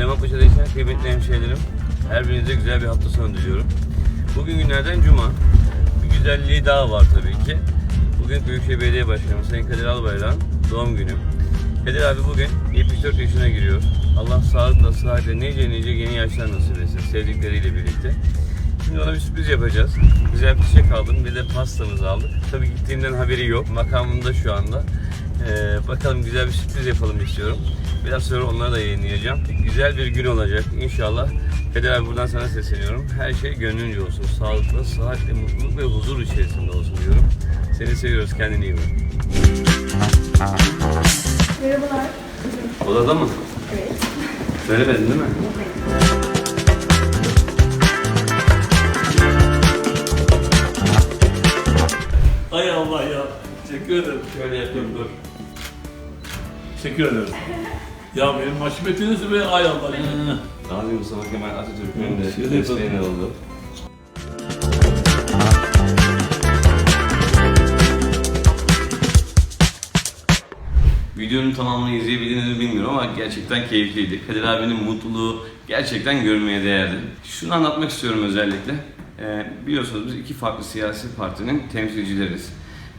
Süleymanpaşa'dayken kıymetli hemşehrilerim, her birinize güzel bir hafta sonu diliyorum. Bugün günlerden cuma. Bir güzelliği daha var tabii ki. Bugün Büyükşehir Belediye Başkanı Sayın Kadir Albayrak'ın doğum günü. Kadir abi bugün 74 yaşına giriyor. Allah sağlıkla, sıhhatle nice nice yeni yaşlar nasip etsin sevdikleriyle birlikte. Şimdi ona bir sürpriz yapacağız. Güzel bir çiçek aldım, bir de pastamızı aldık. Tabii gittiğimden haberi yok. Makamında şu anda. Ee, bakalım güzel bir sürpriz yapalım istiyorum. Biraz sonra onları da yayınlayacağım. Güzel bir gün olacak inşallah. Kadir abi buradan sana sesleniyorum. Her şey gönlünce olsun. Sağlıklı, sıhhatle, mutluluk ve huzur içerisinde olsun diyorum. Seni seviyoruz. Kendine iyi bak. Merhabalar. Odada mı? Evet. Söylemedin değil mi? Ay Allah ya. Teşekkür ederim. Şöyle yapayım dur. Teşekkür ederim. ya benim maşimetiniz ve ay Allah. Gazi Mustafa Kemal Atatürk'ün de Şöyle desteğine yapalım. oldu. Videonun tamamını izleyebildiniz mi bilmiyorum ama gerçekten keyifliydi. Kadir abinin mutluluğu gerçekten görmeye değerdi. Şunu anlatmak istiyorum özellikle. Ee, biliyorsunuz biz iki farklı siyasi partinin temsilcileriz.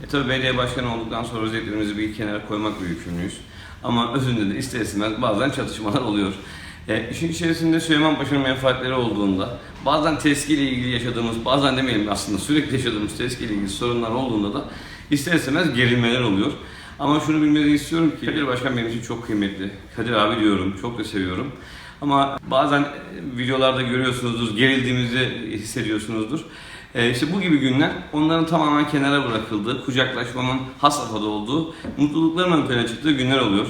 E tabi belediye başkanı olduktan sonra özelliklerimizi bir kenara koymak yükümlüyüz. Ama özünde de ister istemez bazen çatışmalar oluyor. E, işin içerisinde Süleymanpaşa'nın menfaatleri olduğunda, bazen TESKİ ile ilgili yaşadığımız, bazen demeyelim aslında sürekli yaşadığımız TESKİ ile ilgili sorunlar olduğunda da ister istemez gerilmeler oluyor. Ama şunu bilmenizi istiyorum ki Kadir Başkan benim için çok kıymetli. Kadir abi diyorum, çok da seviyorum. Ama bazen e, videolarda görüyorsunuzdur, gerildiğimizi hissediyorsunuzdur. E, işte bu gibi günler onların tamamen kenara bırakıldığı, kucaklaşmanın has safhada olduğu, mutlulukların ön plana çıktığı günler oluyor.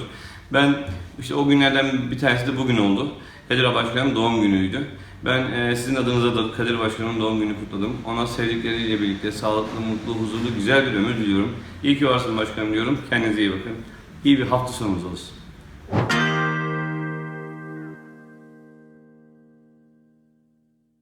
Ben işte o günlerden bir tanesi de bugün oldu. Kadir Başkan'ın doğum günüydü. Ben e, sizin adınıza da Kadir Başkan'ın doğum günü kutladım. Ona sevdikleriyle birlikte sağlıklı, mutlu, huzurlu, güzel bir ömür diliyorum. İyi ki varsın başkanım diyorum. Kendinize iyi bakın. İyi bir hafta sonumuz olsun.